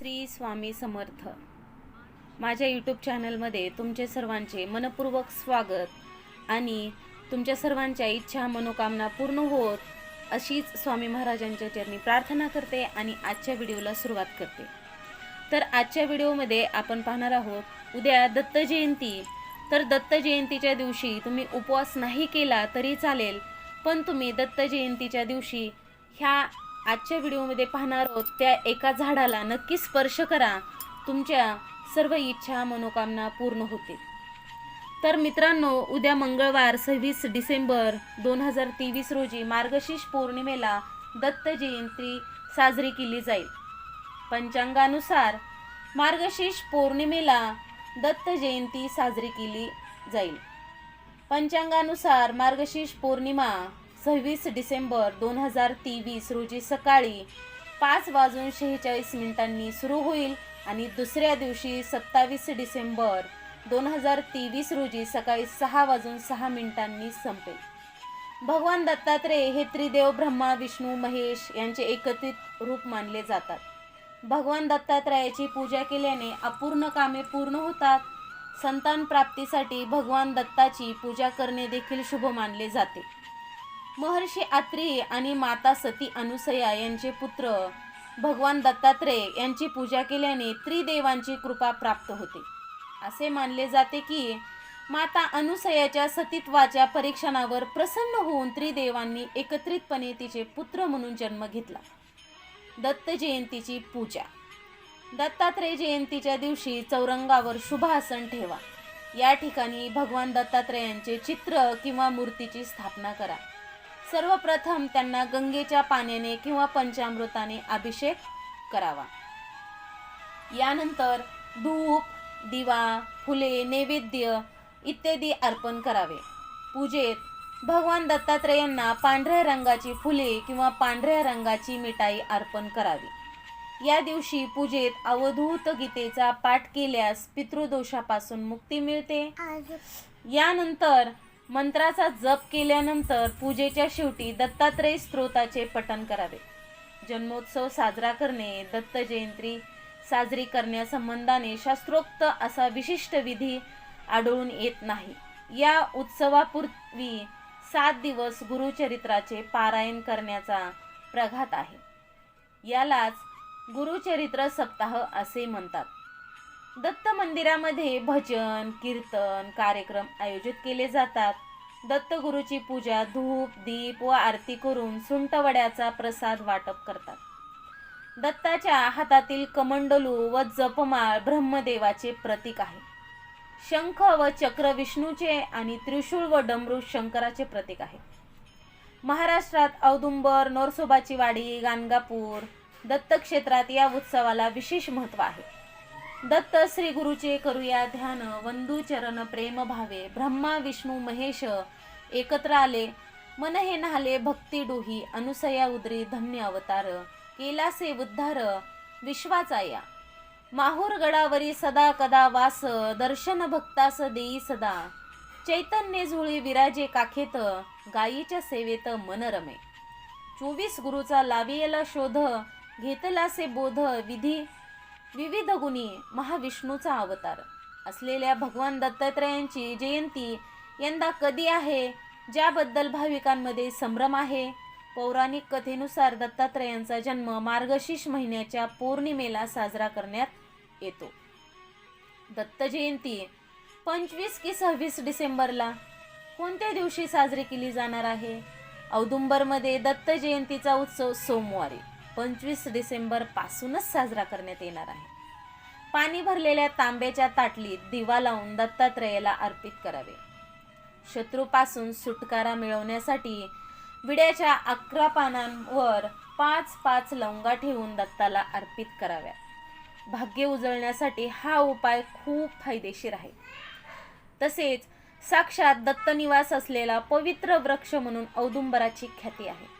श्री स्वामी समर्थ. माझ्या यूट्यूब चॅनलमध्ये तुमचे सर्वांचे मनपूर्वक स्वागत आणि तुमच्या सर्वांच्या इच्छा मनोकामना पूर्ण होत अशीच स्वामी महाराजांच्या चरणी प्रार्थना करते आणि आजच्या व्हिडिओला सुरुवात करते. तर आजच्या व्हिडिओमध्ये आपण पाहणार आहोत उद्या दत्त जयंती. तर दत्त जयंतीच्या दिवशी तुम्ही उपवास नाही केला तरी चालेल पण तुम्ही दत्त जयंतीच्या दिवशी ह्या आजच्या व्हिडिओमध्ये पाहणार आहोत त्या एका झाडाला नक्की स्पर्श करा. तुमच्या सर्व इच्छा मनोकामना पूर्ण होते तर मित्रांनो उद्या मंगळवार सव्वीस डिसेंबर दोन हजार तेवीस रोजी मार्गशीर्ष पौर्णिमेला दत्त जयंती साजरी केली जाईल. पंचांगानुसार मार्गशीर्ष पौर्णिमेला दत्त जयंती साजरी केली जाईल. पंचांगानुसार मार्गशीर्ष पौर्णिमा सव्वीस डिसेंबर दोन हजार तेवीस रोजी सकाळी पाच वाजून शेहेचाळीस मिनिटांनी सुरू होईल आणि दुसऱ्या दिवशी सत्तावीस डिसेंबर दोन हजार तेवीस रोजी सकाळी सहा वाजून सहा मिनिटांनी संपेल. भगवान दत्तात्रेय हे त्रिदेव ब्रह्मा विष्णू महेश यांचे एकत्रित रूप मानले जातात. भगवान दत्तात्रयाची पूजा केल्याने अपूर्ण कामे पूर्ण होतात. संतान प्राप्तीसाठी भगवान दत्ताची पूजा करणे देखील शुभ मानले जाते. महर्षी आत्री आणि माता सती अनुसया यांचे पुत्र भगवान दत्तात्रेय यांची पूजा केल्याने त्रिदेवांची कृपा प्राप्त होते. असे मानले जाते की माता अनुसयाच्या सतीत्वाच्या परीक्षणावर प्रसन्न होऊन त्रिदेवांनी एकत्रितपणे तिचे पुत्र म्हणून जन्म घेतला. दत्त जयंतीची पूजा. दत्तात्रेय जयंतीच्या दिवशी चौरंगावर शुभासन ठेवा. या ठिकाणी भगवान दत्तात्रेयांचे चित्र किंवा मूर्तीची स्थापना करा. सर्वप्रथम त्यांना गंगेच्या पाण्याने किंवा पंचामृताने अभिषेक करावा. यानंतर धूप दिवा फुले नैवेद्य इत्यादी अर्पण करावे. पूजेत भगवान दत्तात्रेयांना पांढऱ्या रंगाची फुले किंवा पांढऱ्या रंगाची मिठाई अर्पण करावी. या दिवशी पूजेत अवधूत गीतेचा पाठ केल्यास पितृदोषापासून मुक्ती मिळते. यानंतर मंत्राचा जप केल्यानंतर पूजेच्या शेवटी दत्तात्रेय स्त्रोताचे पठण करावे. जन्मोत्सव साजरा करणे दत्त जयंती साजरी करण्यासंबंधाने शास्त्रोक्त असा विशिष्ट विधी आढळून येत नाही. या उत्सवापूर्वी सात दिवस गुरुचरित्राचे पारायण करण्याचा प्रघात आहे. यालाच गुरुचरित्र सप्ताह असे म्हणतात. दत्त मंदिरामध्ये भजन कीर्तन कार्यक्रम आयोजित केले जातात. दत्तगुरूची पूजा धूप दीप व आरती करून सुंटवड्याचा प्रसाद वाटप करतात. दत्ताच्या हातातील कमंडलू व जपमाळ ब्रह्मदेवाचे प्रतीक आहे. शंख व चक्र विष्णूचे आणि त्रिशूळ व डमरू शंकराचे प्रतीक आहे. महाराष्ट्रात औदुंबर नोरसोबाची वाडी गाणगापूर दत्तक्षेत्रात या उत्सवाला विशेष महत्त्व आहे. दत्त श्री गुरुचे करूया ध्यान वंदू चरण प्रेम भावे. ब्रह्मा विष्णू महेश एकत्र आले. मन हे नाले भक्ती डोही अनुसया उदरी धन्य अवतार. केलासे उद्धार विश्वाचा या. माहूर गडावरी सदा कदा वास दर्शन भक्तास देई सदा. चैतन्य झुळी विराजे काखेत गायीच्या सेवेत मन रमे. चोवीस गुरुचा लावियला शोध घेतलासे बोध विधी विविध गुणी महाविष्णूचा अवतार. असलेल्या भगवान दत्तात्रयांची जयंती यंदा कधी आहे ज्याबद्दल भाविकांमध्ये संभ्रम आहे? पौराणिक कथेनुसार दत्तात्रयांचा जन्म मार्गशीर्ष महिन्याच्या पौर्णिमेला साजरा करण्यात येतो. दत्त जयंती पंचवीस की सव्वीस डिसेंबरला कोणत्या दिवशी साजरी केली जाणार आहे? औदुंबरमध्ये दत्त जयंतीचा उत्सव सोमवारी. पंचवीस डिसेंबर पासूनच साजरा करण्यात येणार आहे. पाणी भरलेल्या तांब्याच्या ताटलीत दिवा लावून दत्तात्रेयाला अर्पित करावे. शत्रूपासून सुटकारा मिळवण्यासाठी विड्याच्या अकरा पानांवर पाच पाच लवंगा ठेवून दत्ताला अर्पित कराव्या. भाग्य उजळण्यासाठी हा उपाय खूप फायदेशीर आहे. तसेच साक्षात दत्तनिवास असलेला पवित्र वृक्ष म्हणून औदुंबराची ख्याती आहे.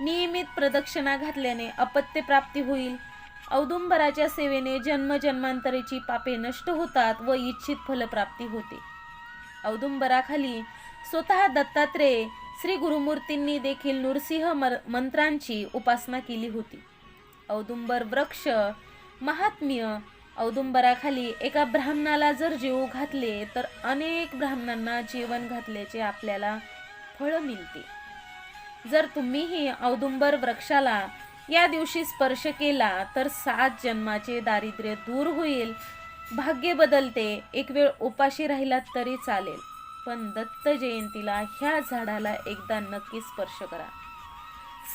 नियमित प्रदक्षिणा घातल्याने अपत्य प्राप्ती होईल. औदुंबराच्या सेवेने जन्मजन्मांतरेची पापे नष्ट होतात व इच्छित फलप्राप्ती होते. औदुंबराखाली स्वतः दत्तात्रेय श्री गुरुमूर्तींनी देखील नृसिंह मर- मंत्रांची उपासना केली होती. औदुंबर वृक्ष महात्म्य औदुंबराखाली एका ब्राह्मणाला जर जीव घातले तर अनेक ब्राह्मणांना जेवण घातल्याचे आपल्याला फळं मिळते. जर तुम्हीही औदुंबर वृक्षाला या दिवशी स्पर्श केला तर सात जन्माचे दारिद्र्य दूर होईल. भाग्य बदलते. एक वेळ उपाशी राहिलात तरी चालेल. पण दत्त जयंतीला ह्या झाडाला एकदा नक्की स्पर्श करा.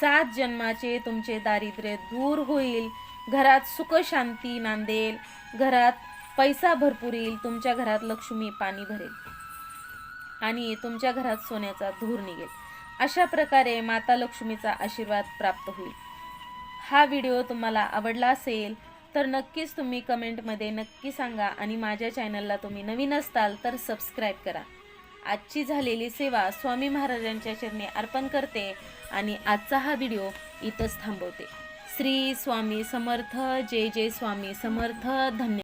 सात जन्माचे तुमचे दारिद्र्य दूर होईल. घरात सुख शांती नांदेल. घरात पैसा भरपूर येईल. तुमच्या घरात लक्ष्मी पाणी भरेल. आणि तुमच्या घरात सोन्याचा धूर निघेल. अशा प्रकारे माता लक्ष्मीचा आशीर्वाद प्राप्त होईल. हा व्हिडिओ तुम्हाला आवडला असेल तर नक्कीच तुम्ही कमेंटमध्ये नक्की सांगा आणि माझ्या चॅनलला तुम्ही नवीन असताल तर सबस्क्राईब करा. आजची झालेली सेवा स्वामी महाराजांच्या चरणी अर्पण करते आणि आजचा हा व्हिडिओ इथंच थांबवते. श्री स्वामी समर्थ जय जय स्वामी समर्थ धन्यवाद